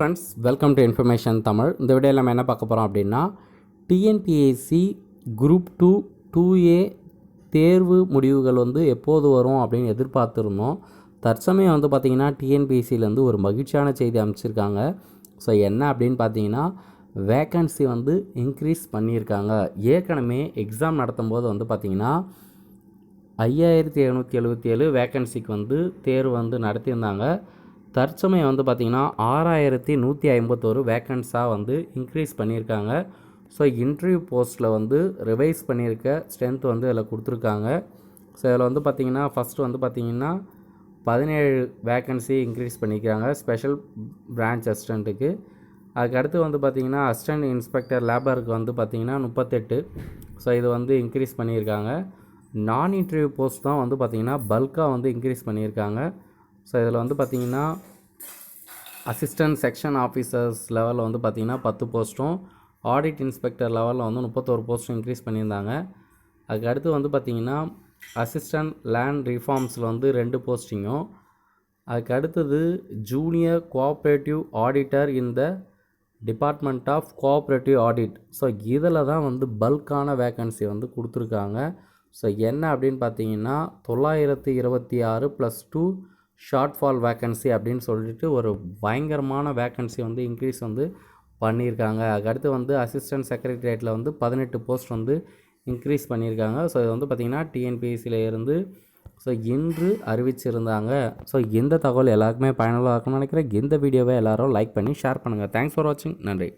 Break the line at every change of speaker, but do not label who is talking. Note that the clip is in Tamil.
Friends welcome to information Tamil இந்த வீடியோவில் நம்ம என்ன பார்க்க போகிறோம் அப்படின்னா TNPSC group two two A தேர்வு முடிவுகள் வந்து எப்போது வரும் அப்படின்னு எதிர்பார்த்துருந்தோம். தற்சமயம் வந்து பார்த்திங்கன்னா டிஎன்பிஎஸ்சிலேருந்து ஒரு மகிழ்ச்சியான செய்தி அமைச்சிருக்காங்க ஸோ என்ன அப்படின்னு பார்த்தீங்கன்னா வேக்கன்சி வந்து இன்க்ரீஸ் பண்ணியிருக்காங்க. ஏற்கனவே எக்ஸாம் நடத்தும் போது வந்து பார்த்திங்கன்னா ஐயாயிரத்தி எழுநூற்றி எழுபத்தி ஏழு வேக்கன்சிக்கு வந்து தேர்வு வந்து நடத்தியிருந்தாங்க. தற்சமயம் வந்து பார்த்திங்கன்னா ஆறாயிரத்தி நூற்றி ஐம்பத்தோரு வேக்கன்ஸாக வந்து இன்க்ரீஸ் பண்ணியிருக்காங்க. ஸோ இன்டர்வியூ போஸ்ட்டில் வந்து ரிவைஸ் பண்ணியிருக்க ஸ்ட்ரென்த் வந்து இதில் கொடுத்துருக்காங்க. ஸோ இதில் வந்து பார்த்திங்கன்னா ஃபஸ்ட்டு வந்து பார்த்திங்கன்னா பதினேழு வேக்கன்சி இன்க்ரீஸ் பண்ணியிருக்காங்க ஸ்பெஷல் பிரான்ச் அசிஸ்டண்ட்டுக்கு அதுக்கடுத்து வந்து பார்த்திங்கன்னா அசிஸ்டன்ட் இன்ஸ்பெக்டர் லேபருக்கு வந்து பார்த்திங்கன்னா முப்பத்தெட்டு. ஸோ இது வந்து இன்க்ரீஸ் பண்ணியிருக்காங்க. நான் இன்டர்வியூ போஸ்ட் தான் வந்து பார்த்திங்கன்னா பல்காக வந்து இன்க்ரீஸ் பண்ணியிருக்காங்க. ஸோ இதில் வந்து பார்த்திங்கன்னா அசிஸ்டன்ட் செக்ஷன் ஆஃபீஸர்ஸ் லெவலில் வந்து பார்த்திங்கன்னா பத்து போஸ்ட்டும் ஆடிட் இன்ஸ்பெக்டர் லெவலில் வந்து முப்பத்தோரு போஸ்ட்டும் இன்க்ரீஸ் பண்ணியிருந்தாங்க. அதுக்கு அடுத்து வந்து பார்த்திங்கன்னா அசிஸ்டன்ட் லேண்ட் ரிஃபார்ம்ஸில் வந்து ரெண்டு போஸ்டிங்கும் அதுக்கு அடுத்தது junior cooperative auditor in the department of cooperative audit so இதில் தான் வந்து பல்கான வேக்கன்சி வந்து கொடுத்துருக்காங்க. ஸோ என்ன அப்படின்னு பார்த்தீங்கன்னா தொள்ளாயிரத்தி இருபத்தி ஆறு plus two short fall vacancy அப்படின்னு சொல்லிட்டு ஒரு பயங்கரமான வேக்கன்சி வந்து இன்க்ரீஸ் வந்து பண்ணியிருக்காங்க. அதுக்கடுத்து வந்து அசிஸ்டன்ட் செக்ரட்டரியேட்டில் வந்து பதினெட்டு போஸ்ட் வந்து இன்க்ரீஸ் பண்ணியிருக்காங்க. ஸோ இது வந்து பார்த்திங்கன்னா டிஎன்பிஎஸ்சியில் இருந்து ஸோ இன்று அறிவிச்சிருந்தாங்க. ஸோ இந்த தகவல் எல்லாருக்குமே பயனுள்ளதாக இருக்கும்னு நினைக்கிறேன். இந்த வீடியோவை எல்லோரும் லைக் பண்ணி ஷேர் பண்ணுங்கள் தேங்க்ஸ் ஃபார் வாட்சிங் நன்றி.